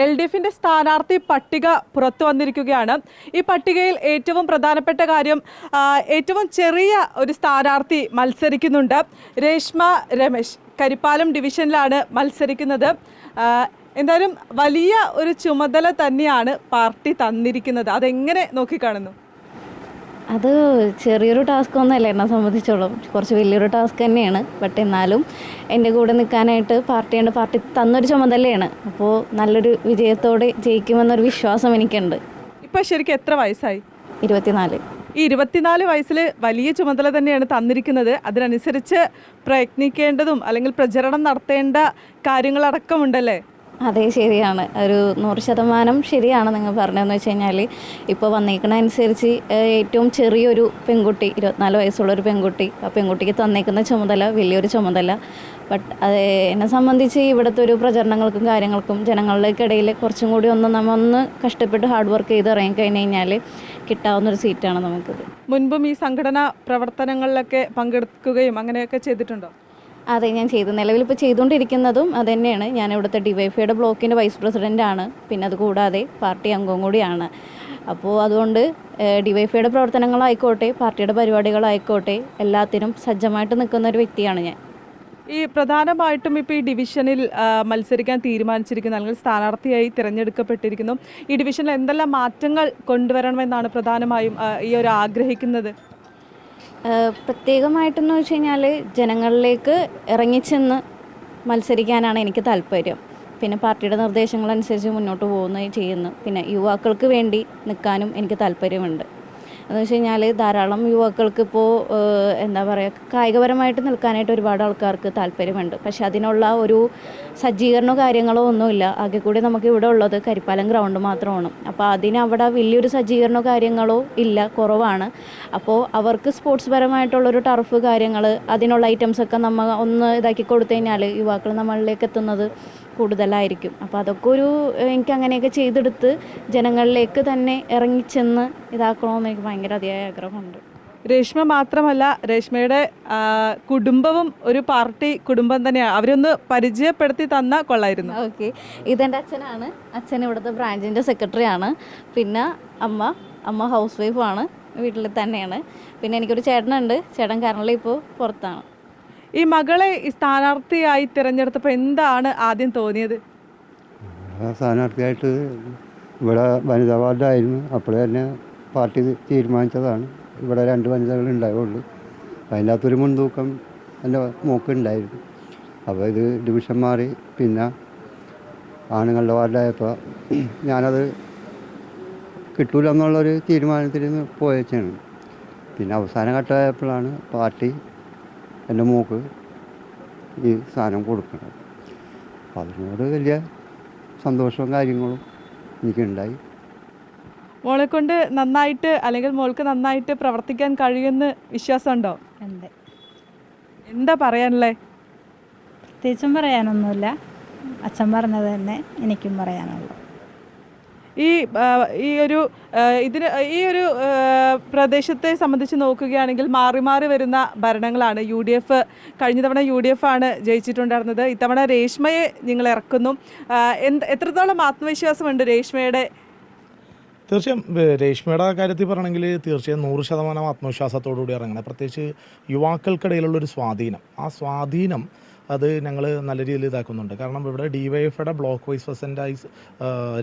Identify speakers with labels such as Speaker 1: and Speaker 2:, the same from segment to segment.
Speaker 1: L D എഫിന്റെ സ്ഥാനാർത്ഥി പട്ടിക പുറത്തു വന്നിരിക്കുകയാണ്. ഈ പട്ടികയിൽ ഏറ്റവും പ്രധാനപ്പെട്ട കാര്യം ഏറ്റവും ചെറിയ ഒരു സ്ഥാനാർത്ഥി മത്സരിക്കുന്നുണ്ട്. രേഷ്മ രമേശ് കരിപ്പാലം ഡിവിഷനിലാണ് മത്സരിക്കുന്നത്. എന്തായാലും വലിയ ഒരു ചുമതല തന്നെയാണ് പാർട്ടി തന്നിരിക്കുന്നത്. അതെങ്ങനെ നോക്കിക്കാണുന്നു?
Speaker 2: അത് ചെറിയൊരു ടാസ്ക് ഒന്നുമല്ല എന്നെ സംബന്ധിച്ചോളം. കുറച്ച് വലിയൊരു ടാസ്ക് തന്നെയാണ്. ബട്ട് എന്നാലും എന്റെ കൂടെ നിൽക്കാനായിട്ട് പാർട്ടിയുണ്ട് പാർട്ടി തന്നൊരു ചുമതലയാണ്. അപ്പോൾ നല്ലൊരു വിജയത്തോടെ ജയിക്കുമെന്നൊരു വിശ്വാസം എനിക്കുണ്ട്.
Speaker 1: ഇപ്പോൾ ശരിക്കും എത്ര വയസ്സായി?
Speaker 2: ഇരുപത്തിനാല്.
Speaker 1: ഈ ഇരുപത്തിനാല് വയസ്സിൽ വലിയ ചുമതല തന്നെയാണ് തന്നിരിക്കുന്നത്. അതിനനുസരിച്ച് പ്രയത്നിക്കേണ്ടതും അല്ലെങ്കിൽ പ്രചരണം നടത്തേണ്ട കാര്യങ്ങളടക്കമുണ്ടല്ലേ?
Speaker 2: അതെ ശരിയാണ്. ഒരു നൂറ് ശതമാനം ശരിയാണ് നിങ്ങൾ പറഞ്ഞതെന്ന് വെച്ച് കഴിഞ്ഞാൽ. ഇപ്പോൾ വന്നേക്കുന്ന അനുസരിച്ച് ഏറ്റവും ചെറിയൊരു പെൺകുട്ടി ഇരുപത്തിനാല് വയസ്സുള്ള ഒരു പെൺകുട്ടി ആ പെൺകുട്ടിക്ക് തന്നേക്കുന്ന ചുമതല വലിയൊരു ചുമതല. ബട്ട് അത് എന്നെ സംബന്ധിച്ച് ഇവിടുത്തെ ഒരു പ്രചരണങ്ങൾക്കും കാര്യങ്ങൾക്കും ജനങ്ങളുടെക്കിടയിൽ കുറച്ചും കൂടി ഒന്ന് നമ്മൾ ഒന്ന് കഷ്ടപ്പെട്ട് ഹാർഡ് വർക്ക് ചെയ്ത് ഇറങ്ങി കഴിഞ്ഞ് കഴിഞ്ഞാൽ കിട്ടാവുന്ന ഒരു സീറ്റാണ് നമുക്കത്.
Speaker 1: മുൻപും ഈ സംഘടനാ പ്രവർത്തനങ്ങളിലൊക്കെ പങ്കെടുക്കുകയും അങ്ങനെയൊക്കെ ചെയ്തിട്ടുണ്ടോ?
Speaker 2: അതെ ഞാൻ ചെയ്തു. നിലവിൽ ഇപ്പോൾ ചെയ്തുകൊണ്ടിരിക്കുന്നതും അത് തന്നെയാണ് ഞാൻ ഇവിടുത്തെ ഡിവൈഫൈയുടെ ബ്ലോക്കിന്റെ വൈസ് പ്രസിഡന്റ് ആണ് പിന്നെ അത് കൂടാതെ പാർട്ടി അംഗവും കൂടിയാണ്. അപ്പോൾ അതുകൊണ്ട് ഡിവൈഫൈയുടെ പ്രവർത്തനങ്ങളായിക്കോട്ടെ പാർട്ടിയുടെ പരിപാടികളായിക്കോട്ടെ എല്ലാത്തിനും സജ്ജമായിട്ട് നിൽക്കുന്ന ഒരു വ്യക്തിയാണ് ഞാൻ.
Speaker 1: ഈ പ്രധാനമായിട്ടും ഇപ്പോൾ ഈ ഡിവിഷനിൽ മത്സരിക്കാൻ തീരുമാനിച്ചിരിക്കുന്ന അല്ലെങ്കിൽ സ്ഥാനാർത്ഥിയായി തിരഞ്ഞെടുക്കപ്പെട്ടിരിക്കുന്നു. ഈ ഡിവിഷനിൽ എന്തെല്ലാം മാറ്റങ്ങൾ കൊണ്ടുവരണമെന്നാണ് പ്രധാനമായും ഈ ഒരു ആഗ്രഹിക്കുന്നത്?
Speaker 2: പ്രത്യേകമായിട്ടെന്ന് വെച്ച് കഴിഞ്ഞാൽ ജനങ്ങളിലേക്ക് ഇറങ്ങിച്ചെന്ന് മത്സരിക്കാനാണ് എനിക്ക് താല്പര്യം. പിന്നെ പാർട്ടിയുടെ നിർദ്ദേശങ്ങളനുസരിച്ച് മുന്നോട്ട് പോകുന്നത് ചെയ്യുന്നു പിന്നെ യുവാക്കൾക്ക് വേണ്ടി നിൽക്കാനും എനിക്ക് താല്പര്യമുണ്ട്. എന്ന് വെച്ച് കഴിഞ്ഞാൽ ധാരാളം യുവാക്കൾക്ക് ഇപ്പോൾ എന്താ പറയുക കായികപരമായിട്ട് നിൽക്കാനായിട്ട് ഒരുപാട് ആൾക്കാർക്ക് താല്പര്യമുണ്ട്. പക്ഷെ അതിനുള്ള ഒരു സജ്ജീകരണമോ കാര്യങ്ങളോ ഒന്നുമില്ല. ആകെ കൂടി നമുക്ക് ഇവിടെ ഉള്ളത് കരിപ്പാലം ഗ്രൗണ്ട് മാത്രമാണ്. അപ്പോൾ അതിനവിടെ വലിയൊരു സജ്ജീകരണമോ കാര്യങ്ങളോ ഇല്ല കുറവാണ്. അപ്പോൾ അവർക്ക് സ്പോർട്സ് പരമായിട്ടുള്ളൊരു ടർഫ് കാര്യങ്ങൾ അതിനുള്ള ഐറ്റംസൊക്കെ നമ്മൾ ഒന്ന് ഇതാക്കി കൊടുത്തു കഴിഞ്ഞാൽ യുവാക്കൾ നമ്മളിലേക്ക് എത്തുന്നത് കൂടുതലായിരിക്കും. അപ്പോൾ അതൊക്കെ ഒരു എനിക്ക് അങ്ങനെയൊക്കെ ചെയ്തെടുത്ത് ജനങ്ങളിലേക്ക് തന്നെ ഇറങ്ങിച്ചെന്ന് ഇതാക്കണമെന്ന് എനിക്ക് ഭയങ്കര അതിയായ ആഗ്രഹമുണ്ട്.
Speaker 1: രേഷ്മ മാത്രമല്ല രേഷ്മയുടെ കുടുംബവും ഒരു പാർട്ടി കുടുംബം തന്നെയാണ് അവരൊന്ന് പരിചയപ്പെടുത്തി തന്ന കൊള്ളായിരുന്നു.
Speaker 2: ഓക്കെ. ഇതെന്റെ അച്ഛനാണ്. അച്ഛൻ ഇവിടുത്തെ ബ്രാഞ്ചിന്റെ സെക്രട്ടറി ആണ് പിന്നെ അമ്മ അമ്മ ഹൗസ് വൈഫാണ്. വീട്ടിൽ തന്നെയാണ്. പിന്നെ എനിക്കൊരു ചേട്ടനുണ്ട്. ചേട്ടൻ കാരണം ഇപ്പോൾ പുറത്താണ്.
Speaker 1: ഈ മകളെ ഈ സ്ഥാനാർത്ഥിയായി തിരഞ്ഞെടുത്തപ്പോൾ എന്താണ് ആദ്യം തോന്നിയത്?
Speaker 3: സ്ഥാനാർത്ഥിയായിട്ട് ഇവിടെ വനിതാ വാർഡായിരുന്നു. അപ്പോഴേ തന്നെ പാർട്ടി തീരുമാനിച്ചതാണ്. ഇവിടെ രണ്ട് വനിതകൾ ഉണ്ടായുള്ളൂ അതിന്റെ അകത്തൊരു മുൻതൂക്കം എന്റെ മൂക്കുണ്ടായിരുന്നു. അപ്പോൾ ഇത് ഡിവിഷൻ മാറി പിന്നെ ആണുങ്ങളുടെ വാർഡായപ്പോൾ ഞാനത് കിട്ടൂല എന്നുള്ളൊരു തീരുമാനത്തിൽ നിന്ന് പോയച്ചാണ്. പിന്നെ അവസാന ഘട്ടമായപ്പോഴാണ് പാർട്ടി എന്റെ മോക്ക് ഈ സാധനം കൊടുക്കുന്നത് അപ്പം അതിനോട് വലിയ സന്തോഷവും കാര്യങ്ങളും എനിക്കുണ്ടായി.
Speaker 1: മോളെ കൊണ്ട് നന്നായിട്ട് അല്ലെങ്കിൽ മോൾക്ക് നന്നായിട്ട് പ്രവർത്തിക്കാൻ കഴിയുമെന്ന് വിശ്വാസമുണ്ടോ?
Speaker 4: ഉണ്ട്.
Speaker 1: എന്താ പറയാനല്ലേ
Speaker 4: പ്രത്യേകിച്ചും പറയാനൊന്നുമില്ല. അച്ഛൻ പറഞ്ഞത് തന്നെ എനിക്കും പറയാനുള്ളൂ.
Speaker 1: ഈ ഈ ഒരു ഇതിന് ഈ ഒരു പ്രദേശത്തെ സംബന്ധിച്ച് നോക്കുകയാണെങ്കിൽ മാറി മാറി വരുന്ന ഭരണങ്ങളാണ്. യു ഡി എഫ് കഴിഞ്ഞ തവണ യു ഡി എഫ് ആണ് ജയിച്ചിട്ടുണ്ടായിരുന്നത്. ഇത്തവണ രേഷ്മയെ നിങ്ങൾ ഇറക്കുന്നു. എന്ത് എത്രത്തോളം ആത്മവിശ്വാസമുണ്ട് രേഷ്മയുടെ?
Speaker 5: തീർച്ചയായും രേഷ്മയുടെ കാര്യത്തിൽ പറയണമെങ്കിൽ തീർച്ചയായും നൂറ് ശതമാനം ആത്മവിശ്വാസത്തോടു കൂടി ഇറങ്ങണം. പ്രത്യേകിച്ച് യുവാക്കൾക്കിടയിലുള്ളൊരു സ്വാധീനം. ആ സ്വാധീനം അത് ഞങ്ങൾ നല്ല രീതിയിൽ ഇതാക്കുന്നുണ്ട്. കാരണം ഇവിടെ ഡി വൈ എഫയുടെ ബ്ലോക്ക് വൈസ് പ്രസിഡന്റായി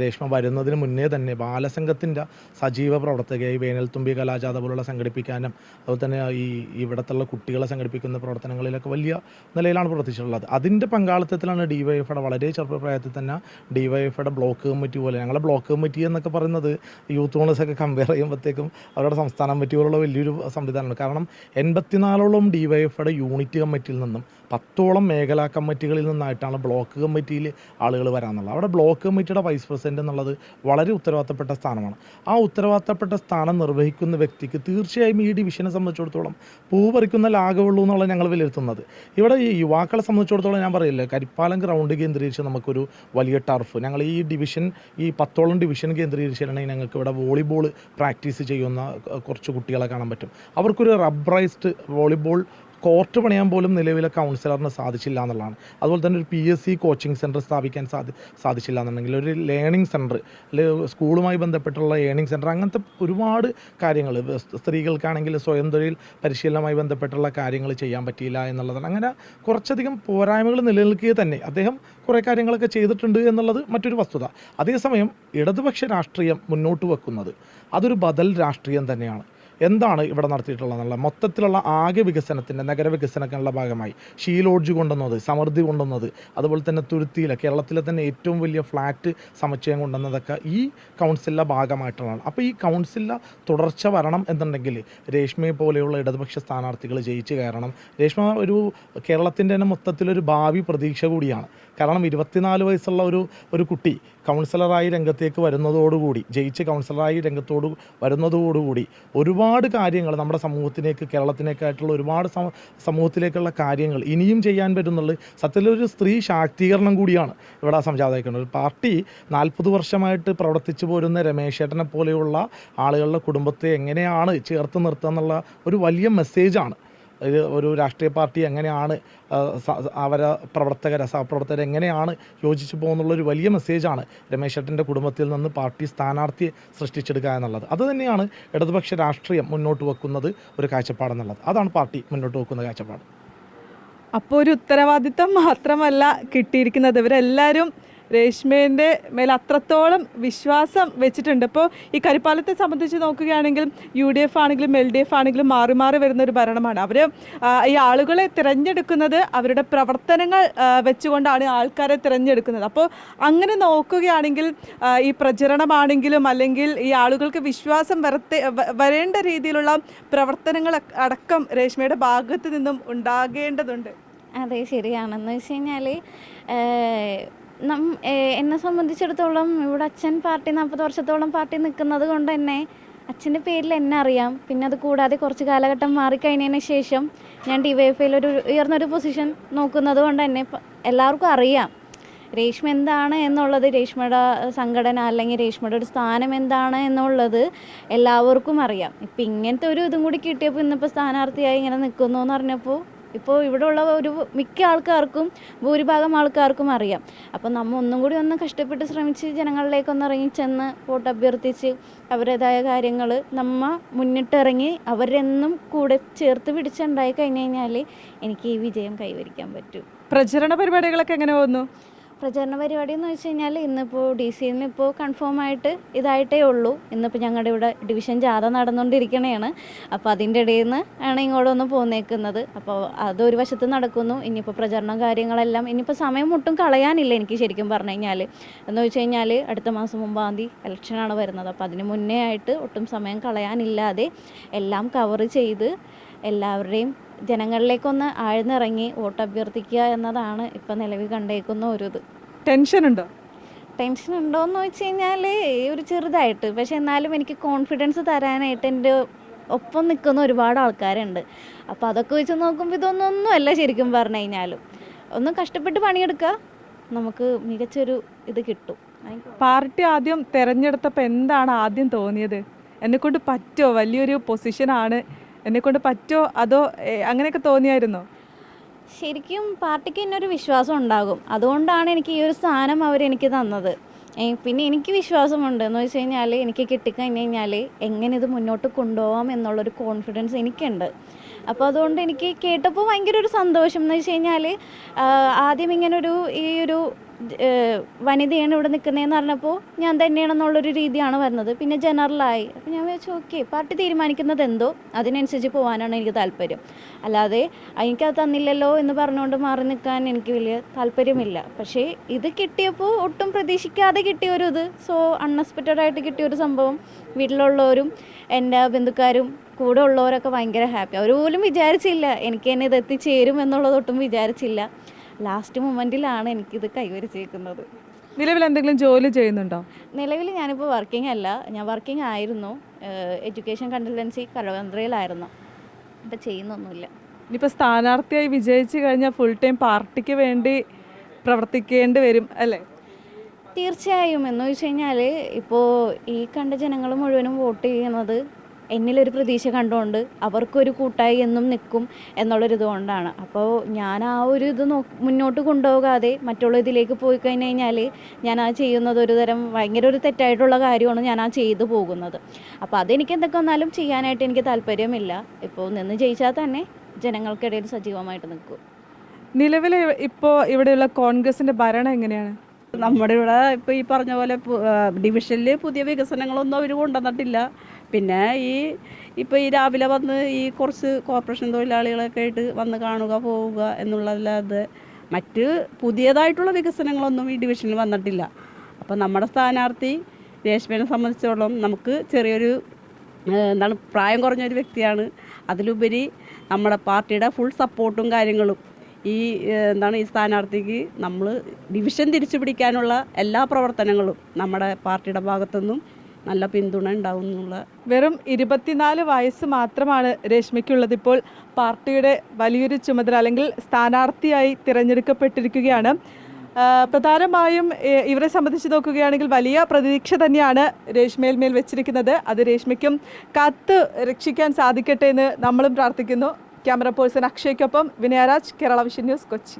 Speaker 5: രേഷ്മ വരുന്നതിന് മുന്നേ തന്നെ ബാലസംഘത്തിന്റെ സജീവ പ്രവർത്തകയായി വേനൽത്തുമ്പി കലാജാഥ പോലുള്ള സംഘടിപ്പിക്കാനും അതുപോലെ തന്നെ ഈ ഇവിടത്തുള്ള കുട്ടികളെ സംഘടിപ്പിക്കുന്ന പ്രവർത്തനങ്ങളിലൊക്കെ വലിയ നിലയിലാണ് പ്രവർത്തിച്ചിട്ടുള്ളത്. അതിന്റെ പങ്കാളിത്തത്തിലാണ് ഡി വൈ എഫയുടെ വളരെ ചെറുപ്പപ്രായത്തിൽ തന്നെ ഡി വൈ എഫയുടെ ബ്ലോക്ക് കമ്മിറ്റി പോലെ ഞങ്ങളുടെ ബ്ലോക്ക് കമ്മിറ്റി എന്നൊക്കെ പറയുന്നത് യൂത്ത് കോൺഗ്രസ് ഒക്കെ കമ്പയർ ചെയ്യുമ്പോഴത്തേക്കും അവരുടെ സംസ്ഥാന കമ്മിറ്റി പോലുള്ള വലിയൊരു സംവിധാനമാണ്. കാരണം എൺപത്തിനാലോളം ഡി വൈ എഫയുടെ യൂണിറ്റ് കമ്മിറ്റിയിൽ നിന്നും പത്തോളം മേഖലാ കമ്മിറ്റികളിൽ നിന്നായിട്ടാണ് ബ്ലോക്ക് കമ്മിറ്റിയിൽ ആളുകൾ വരാനുള്ളത് അവിടെ ബ്ലോക്ക് കമ്മിറ്റിയുടെ വൈസ് പ്രസിഡന്റ് എന്നുള്ളത് വളരെ ഉത്തരവാദിത്തപ്പെട്ട സ്ഥാനമാണ്. ആ ഉത്തരവാദിത്തപ്പെട്ട സ്ഥാനം നിർവഹിക്കുന്ന വ്യക്തിക്ക് തീർച്ചയായും ഈ ഡിവിഷനെ സംബന്ധിച്ചിടത്തോളം പൂ പറിക്കുന്ന ലാഘവുള്ളൂ എന്നുള്ളത് ഞങ്ങൾ വിലയിരുത്തുന്നത്. ഇവിടെ ഈ യുവാക്കളെ സംബന്ധിച്ചിടത്തോളം ഞാൻ പറയില്ല. കരിപ്പാലം ഗ്രൗണ്ട് കേന്ദ്രീകരിച്ച് നമുക്കൊരു വലിയ ടർഫ്. ഞങ്ങൾ ഈ ഡിവിഷൻ ഈ പത്തോളം ഡിവിഷൻ കേന്ദ്രീകരിച്ചിട്ടുണ്ടെങ്കിൽ ഞങ്ങൾക്ക് ഇവിടെ വോളിബോൾ പ്രാക്ടീസ് ചെയ്യുന്ന കുറച്ച് കുട്ടികളെ കാണാൻ പറ്റും. അവർക്കൊരു റബ്ബറൈസ്ഡ് വോളിബോൾ കോർട്ട് പണിയാൻ പോലും നിലവിലെ കൗൺസിലറിന് സാധിച്ചില്ല എന്നുള്ളതാണ്. അതുപോലെ തന്നെ ഒരു P S C coaching centre സ്ഥാപിക്കാൻ സാധി സാധിച്ചില്ല എന്നുണ്ടെങ്കിൽ ഒരു ലേണിംഗ് സെന്റർ അല്ലെങ്കിൽ സ്കൂളുമായി ബന്ധപ്പെട്ടുള്ള ലേണിംഗ് സെന്റർ അങ്ങനത്തെ ഒരുപാട് കാര്യങ്ങൾ സ്ത്രീകൾക്കാണെങ്കിൽ സ്വയം തൊഴിൽ പരിശീലനവുമായി ബന്ധപ്പെട്ടുള്ള കാര്യങ്ങൾ ചെയ്യാൻ പറ്റിയില്ല എന്നുള്ളതാണ്. അങ്ങനെ കുറച്ചധികം പോരായ്മകൾ നിലനിൽക്കുക തന്നെ അദ്ദേഹം കുറേ കാര്യങ്ങളൊക്കെ ചെയ്തിട്ടുണ്ട് എന്നുള്ളത് മറ്റൊരു വസ്തുത. അതേസമയം ഇടതുപക്ഷ രാഷ്ട്രീയം മുന്നോട്ട് വെക്കുന്നത് അതൊരു ബദൽ രാഷ്ട്രീയം തന്നെയാണ്. എന്താണ് ഇവിടെ നടത്തിയിട്ടുള്ളതെന്നുള്ള മൊത്തത്തിലുള്ള ആകെ വികസനത്തിന്റെ നഗര വികസനത്തിനുള്ള ഭാഗമായി. ഷീ ലോഡ്ജ് കൊണ്ടുവന്നത് സമൃദ്ധി കൊണ്ടുവന്നത് അതുപോലെ തന്നെ തുരുത്തിയിലെ കേരളത്തിലെ തന്നെ ഏറ്റവും വലിയ ഫ്ലാറ്റ് സമുച്ചയം കൊണ്ടുവന്നതൊക്കെ ഈ കൗൺസിലിലെ ഭാഗമായിട്ടുള്ളതാണ്. അപ്പോൾ ഈ കൗൺസിലിലെ തുടർച്ച വരണം എന്നുണ്ടെങ്കിൽ രേഷ്മയെ പോലെയുള്ള ഇടതുപക്ഷ സ്ഥാനാർത്ഥികൾ ജയിച്ച് കയറണം. രേഷ്മ ഒരു കേരളത്തിന്റെ തന്നെ മൊത്തത്തിലൊരു ഭാവി പ്രതീക്ഷ കൂടിയാണ്. കാരണം ഇരുപത്തിനാല് വയസ്സുള്ള ഒരു ഒരു കുട്ടി കൗൺസിലറായി രംഗത്തേക്ക് വരുന്നതോടുകൂടി ജയിച്ച് കൗൺസിലറായി രംഗത്തോട് വരുന്നതോടുകൂടി ഒരുപാട് കാര്യങ്ങൾ നമ്മുടെ സമൂഹത്തിലേക്ക് കേരളത്തിനേക്കായിട്ടുള്ള ഒരുപാട് സമൂഹത്തിലേക്കുള്ള കാര്യങ്ങൾ ഇനിയും ചെയ്യാൻ പറ്റുന്നുള്ളത് സത്യത്തിലൊരു സ്ത്രീ ശാക്തീകരണം കൂടിയാണ് ഇവിടെ സംജാതായിക്കുന്നത്. പാർട്ടി നാൽപ്പത് വർഷമായിട്ട് പ്രവർത്തിച്ചു പോരുന്ന രമേശേട്ടനെ പോലെയുള്ള ആളുകളുടെ കുടുംബത്തെ എങ്ങനെയാണ് ചേർത്ത് നിർത്തുക എന്നുള്ള ഒരു വലിയ മെസ്സേജാണ് ഒരു ഒരു രാഷ്ട്രീയ പാർട്ടി എങ്ങനെയാണ് അവരെ പ്രവർത്തകരെ സഹപ്രവർത്തകരെ എങ്ങനെയാണ് യോജിച്ച് പോകുന്നുള്ളൊരു വലിയ മെസ്സേജാണ് രമേശ് ചേട്ടന്റെ കുടുംബത്തിൽ നിന്ന് പാർട്ടി സ്ഥാനാർത്ഥിയെ സൃഷ്ടിച്ചെടുക്കുക എന്നുള്ളത്. അതുതന്നെയാണ് ഇടതുപക്ഷ രാഷ്ട്രീയം മുന്നോട്ട് വെക്കുന്നത് ഒരു കാഴ്ചപ്പാടെന്നുള്ളത് അതാണ് പാർട്ടി മുന്നോട്ട് വെക്കുന്ന കാഴ്ചപ്പാട്.
Speaker 1: അപ്പോൾ ഒരു ഉത്തരവാദിത്തം മാത്രമല്ല കിട്ടിയിരിക്കുന്നത്. ഇവരെല്ലാവരും രേഷ്മേന്റെ മേൽ അത്രത്തോളം വിശ്വാസം വെച്ചിട്ടുണ്ട്. ഇപ്പോൾ ഈ കരിപ്പാലത്തെ സംബന്ധിച്ച് നോക്കുകയാണെങ്കിൽ യു ഡി എഫ് ആണെങ്കിലും എൽ ഡി എഫ് ആണെങ്കിലും മാറി മാറി വരുന്ന ഒരു ഭരണമാണ് അവർ ഈ ആളുകളെ തിരഞ്ഞെടുക്കുന്നത് അവരുടെ പ്രവർത്തനങ്ങൾ വെച്ചുകൊണ്ടാണ് ആൾക്കാരെ തിരഞ്ഞെടുക്കുന്നത്. അപ്പോൾ അങ്ങനെ നോക്കുകയാണെങ്കിൽ ഈ പ്രചരണമാണെങ്കിലും അല്ലെങ്കിൽ ഈ ആളുകൾക്ക് വിശ്വാസം വരത്തെ വരേണ്ട രീതിയിലുള്ള പ്രവർത്തനങ്ങൾ അടക്കം രേഷ്മയുടെ ഭാഗത്ത് നിന്നും ഉണ്ടാകേണ്ടതുണ്ട്.
Speaker 2: അതെ ശരിയാണെന്ന് വെച്ച് കഴിഞ്ഞാൽ നം എന്നെ സംബന്ധിച്ചിടത്തോളം ഇവിടെ അച്ഛൻ പാർട്ടി നാൽപ്പത് വർഷത്തോളം പാർട്ടി നിൽക്കുന്നത് കൊണ്ട് തന്നെ അച്ഛന്റെ പേരിൽ എന്നെ അറിയാം. പിന്നെ അത് കൂടാതെ കുറച്ച് കാലഘട്ടം മാറിക്കഴിഞ്ഞതിന് ശേഷം ഞാൻ ഡി വൈ എഫ് ഒരു ഉയർന്നൊരു പൊസിഷൻ നോക്കുന്നത് കൊണ്ട് തന്നെ എല്ലാവർക്കും അറിയാം. രേഷ്മ എന്താണ് എന്നുള്ളത് രേഷ്മയുടെ സംഘടന അല്ലെങ്കിൽ രേഷ്മയുടെ ഒരു സ്ഥാനം എന്താണ് എന്നുള്ളത് എല്ലാവർക്കും അറിയാം. ഇപ്പം ഇങ്ങനത്തെ ഒരു ഇതും കൂടി കിട്ടിയപ്പോൾ ഇന്നിപ്പോൾ സ്ഥാനാർത്ഥിയായി ഇങ്ങനെ നിൽക്കുന്നു എന്ന് പറഞ്ഞപ്പോൾ ഇപ്പോൾ ഇവിടെ ഉള്ള ഒരു മിക്ക ആൾക്കാർക്കും ഭൂരിഭാഗം ആൾക്കാർക്കും അറിയാം. അപ്പം നമ്മൾ ഒന്നും കൂടി ഒന്ന് കഷ്ടപ്പെട്ട് ശ്രമിച്ച് ജനങ്ങളിലേക്കൊന്ന് ഇറങ്ങി ചെന്ന് വോട്ട് അഭ്യർത്ഥിച്ച് അവരുടേതായ കാര്യങ്ങൾ നമ്മ മുന്നിട്ടിറങ്ങി അവരെന്നും കൂടെ ചേർത്ത് പിടിച്ചുണ്ടായി കഴിഞ്ഞു കഴിഞ്ഞാൽ എനിക്ക് ഈ വിജയം കൈവരിക്കാൻ പറ്റും.
Speaker 1: പ്രചരണ പരിപാടികളൊക്കെ എങ്ങനെ പോകുന്നു?
Speaker 2: പ്രചരണ പരിപാടി എന്ന് വെച്ച് കഴിഞ്ഞാൽ ഇന്നിപ്പോൾ ഡി സിന്ന് ഇപ്പോൾ കൺഫേം ആയിട്ട് ഇതായിട്ടേ ഉള്ളൂ. ഇന്നിപ്പോൾ ഞങ്ങളുടെ ഇവിടെ ഡിവിഷൻ ജാഥ നടന്നുകൊണ്ടിരിക്കണേയാണ് അപ്പോൾ അതിന്റെ ഇടയിൽ നിന്ന് ആണ് ഇങ്ങോട്ട് ഒന്ന് പോന്നേക്കുന്നത്. അപ്പോൾ അതൊരു വശത്ത് നടക്കുന്നു. ഇനിയിപ്പോൾ പ്രചരണം കാര്യങ്ങളെല്ലാം ഇനിയിപ്പോൾ സമയം ഒട്ടും കളയാനില്ല എനിക്ക് ശരിക്കും പറഞ്ഞു കഴിഞ്ഞാൽ എന്ന് വെച്ച് കഴിഞ്ഞാൽ അടുത്ത മാസം മുമ്പാം തീയതി ഇലക്ഷനാണ് വരുന്നത്. അപ്പോൾ അതിന് മുന്നേ ആയിട്ട് ഒട്ടും സമയം കളയാനില്ലാതെ എല്ലാം കവർ ചെയ്ത് എല്ലാവരുടെയും ജനങ്ങളിലേക്കൊന്ന് ആഴ്ന്നിറങ്ങി വോട്ട് അഭ്യർത്ഥിക്കുക എന്നതാണ് ഇപ്പം നിലവിൽ കണ്ടേക്കുന്ന ഒരു ഇത്
Speaker 1: ടെൻഷൻ ഉണ്ടോ
Speaker 2: ടെൻഷൻ ഉണ്ടോ എന്ന് വെച്ച് കഴിഞ്ഞാൽ ഒരു ചെറുതായിട്ട്. പക്ഷെ എന്നാലും എനിക്ക് കോൺഫിഡൻസ് തരാനായിട്ട് എന്റെ ഒപ്പം നിൽക്കുന്ന ഒരുപാട് ആൾക്കാരുണ്ട്. അപ്പോൾ അതൊക്കെ വെച്ച് നോക്കുമ്പോൾ ഇതൊന്നും അല്ല ശരിക്കും പറഞ്ഞു കഴിഞ്ഞാലും. ഒന്നും കഷ്ടപ്പെട്ട് പണിയെടുക്കുക. നമുക്ക് മികച്ചൊരു ഇത് കിട്ടും.
Speaker 1: പാർട്ടി ആദ്യം തിരഞ്ഞെടുത്തപ്പോൾ എന്താണ് ആദ്യം തോന്നിയത്? എന്നെക്കൊണ്ട് പറ്റുമോ? വലിയൊരു പൊസിഷനാണ് എന്നെക്കൊണ്ട് പറ്റോ? അതോ അങ്ങനെയൊക്കെ തോന്നിയായിരുന്നോ?
Speaker 2: ശരിക്കും പാർട്ടിക്ക് എന്നൊരു വിശ്വാസം ഉണ്ടാകും. അതുകൊണ്ടാണ് എനിക്ക് ഈ ഒരു സ്ഥാനം അവരെനിക്ക് തന്നത്. പിന്നെ എനിക്ക് വിശ്വാസമുണ്ട്. എന്ന് വെച്ച് കഴിഞ്ഞാൽ എനിക്ക് കിട്ടിക്കഴിഞ്ഞ് കഴിഞ്ഞാൽ എങ്ങനെ ഇത് മുന്നോട്ട് കൊണ്ടുപോകാം എന്നുള്ളൊരു കോൺഫിഡൻസ് എനിക്കുണ്ട്. അപ്പോൾ അതുകൊണ്ട് എനിക്ക് കേട്ടപ്പോൾ ഭയങ്കര ഒരു സന്തോഷം. എന്ന് വെച്ച് കഴിഞ്ഞാൽ ആദ്യം ഇങ്ങനൊരു ഈ ഒരു വനിതയാണ് ഇവിടെ നിൽക്കുന്നതെന്ന് പറഞ്ഞപ്പോൾ ഞാൻ തന്നെയാണെന്നുള്ളൊരു രീതിയാണ് വരുന്നത്. പിന്നെ ജനറലായി. അപ്പോൾ ഞാൻ വിചാരിച്ചു ഓക്കെ പാർട്ടി തീരുമാനിക്കുന്നത് എന്തോ? അതിനനുസരിച്ച് പോകാനാണ് എനിക്ക് താല്പര്യം. അല്ലാതെ എനിക്കത് തന്നില്ലല്ലോ എന്ന് പറഞ്ഞുകൊണ്ട് മാറി നിൽക്കാൻ എനിക്ക് വലിയ താല്പര്യമില്ല. പക്ഷേ ഇത് കിട്ടിയപ്പോൾ ഒട്ടും പ്രതീക്ഷിക്കാതെ കിട്ടിയ ഒരു ഇത് സോ അൺഎക്സ്പെക്റ്റഡ് ആയിട്ട് കിട്ടിയ ഒരു സംഭവം. വീട്ടിലുള്ളവരും എന്റെ ബന്ധുക്കാരും കൂടെ ഉള്ളവരൊക്കെ ഭയങ്കര ഹാപ്പി. അവർ പോലും വിചാരിച്ചില്ല എനിക്ക് തന്നെ ഇത് എത്തിച്ചേരും എന്നുള്ളത് ഒട്ടും വിചാരിച്ചില്ല. ലാസ്റ്റ് മൊമെന്റിലാണ് എനിക്കിത് കൈവരിച്ചേക്കുന്നത്
Speaker 1: നിലവിൽ എന്തെങ്കിലും ജോലി ചെയ്യുന്നുണ്ടോ?
Speaker 2: നിലവിൽ ഞാനിപ്പോൾ വർക്കിംഗ് അല്ല. ഞാൻ വർക്കിംഗ് ആയിരുന്നു. എഡ്യൂക്കേഷൻ കൺസൾട്ടൻസി കടവന്ത്രയിലായിരുന്നു ഇപ്പം ചെയ്യുന്നൊന്നുമില്ല.
Speaker 1: ഇനിയിപ്പോൾ സ്ഥാനാർത്ഥിയായി വിജയിച്ചു കഴിഞ്ഞാൽ ഫുൾ ടൈം പാർട്ടിക്ക് വേണ്ടി പ്രവർത്തിക്കേണ്ടി വരും അല്ലേ?
Speaker 2: തീർച്ചയായും. എന്ന് വെച്ച് കഴിഞ്ഞാൽ ഇപ്പോൾ ഈ കണ്ട ജനങ്ങൾ മുഴുവനും വോട്ട് ചെയ്യുന്നത് എന്നിലൊരു പ്രതീക്ഷ കണ്ടുകൊണ്ട് അവർക്കൊരു കൂട്ടായി എന്നും നിൽക്കും എന്നുള്ളൊരിത് കൊണ്ടാണ് അപ്പോൾ ഞാൻ ആ ഒരു ഇത് നോ മുന്നോട്ട് കൊണ്ടുപോകാതെ മറ്റുള്ള ഇതിലേക്ക് പോയി കഴിഞ്ഞ് കഴിഞ്ഞാൽ ഞാൻ ആ ചെയ്യുന്നത് ഒരു തരം ഭയങ്കര ഒരു തെറ്റായിട്ടുള്ള കാര്യമാണ് ഞാൻ ആ ചെയ്തു പോകുന്നത്. അപ്പോൾ അതെനിക്ക് എന്തൊക്കെ വന്നാലും ചെയ്യാനായിട്ട് എനിക്ക് താല്പര്യമില്ല. ഇപ്പോൾ നിന്ന് ജയിച്ചാൽ തന്നെ ജനങ്ങൾക്കിടയിൽ സജീവമായിട്ട് നിൽക്കും.
Speaker 1: നിലവിൽ ഇപ്പോൾ ഇവിടെയുള്ള കോൺഗ്രസിന്റെ ഭരണം എങ്ങനെയാണ്?
Speaker 6: നമ്മുടെ ഇവിടെ ഇപ്പോൾ ഈ പറഞ്ഞ പോലെ ഡിവിഷനിൽ പുതിയ വികസനങ്ങളൊന്നും അവർ കൊണ്ടുവന്നിട്ടില്ല. പിന്നെ ഈ ഇപ്പോൾ ഈ രാവിലെ വന്ന് ഈ കുറച്ച് കോർപ്പറേഷൻ തൊഴിലാളികളൊക്കെ ആയിട്ട് വന്ന് കാണുക പോവുക എന്നുള്ളതല്ലാതെ മറ്റ് പുതിയതായിട്ടുള്ള വികസനങ്ങളൊന്നും ഈ ഡിവിഷനിൽ വന്നിട്ടില്ല. അപ്പോൾ നമ്മുടെ സ്ഥാനാർത്ഥി രേഷ്മേനെ സംബന്ധിച്ചോളം നമുക്ക് ചെറിയൊരു എന്താണ് പ്രായം കുറഞ്ഞൊരു വ്യക്തിയാണ്. അതിലുപരി നമ്മുടെ പാർട്ടിയുടെ ഫുൾ സപ്പോർട്ടും കാര്യങ്ങളും ഈ എന്താണ് ഈ സ്ഥാനാർത്ഥിക്ക് നമ്മൾ ഡിവിഷൻ തിരിച്ചു പിടിക്കാനുള്ള എല്ലാ പ്രവർത്തനങ്ങളും നമ്മുടെ പാർട്ടിയുടെ ഭാഗത്തുനിന്നും നല്ല പിന്തുണ ഉണ്ടാവും എന്നുള്ള
Speaker 1: വെറും ഇരുപത്തിനാല് വയസ്സ് മാത്രമാണ് രശ്മിക്കുള്ളത് ഇപ്പോൾ. പാർട്ടിയുടെ വലിയൊരു ചുമതല അല്ലെങ്കിൽ സ്ഥാനാർത്ഥിയായി തിരഞ്ഞെടുക്കപ്പെട്ടിരിക്കുകയാണ്. പ്രധാനമായും ഇവരെ സംബന്ധിച്ച് നോക്കുകയാണെങ്കിൽ വലിയ പ്രതീക്ഷ തന്നെയാണ് രേഷ്മയിൽ മേൽ വെച്ചിരിക്കുന്നത്. അത് രേഷ്മയ്ക്കും കാത്ത് രക്ഷിക്കാൻ സാധിക്കട്ടെ എന്ന് നമ്മളും പ്രാർത്ഥിക്കുന്നു. ക്യാമറ പേഴ്സൺ അക്ഷയ്ക്കൊപ്പം വിനയരാജ് കേരള വിഷൻ ന്യൂസ് കൊച്ചി.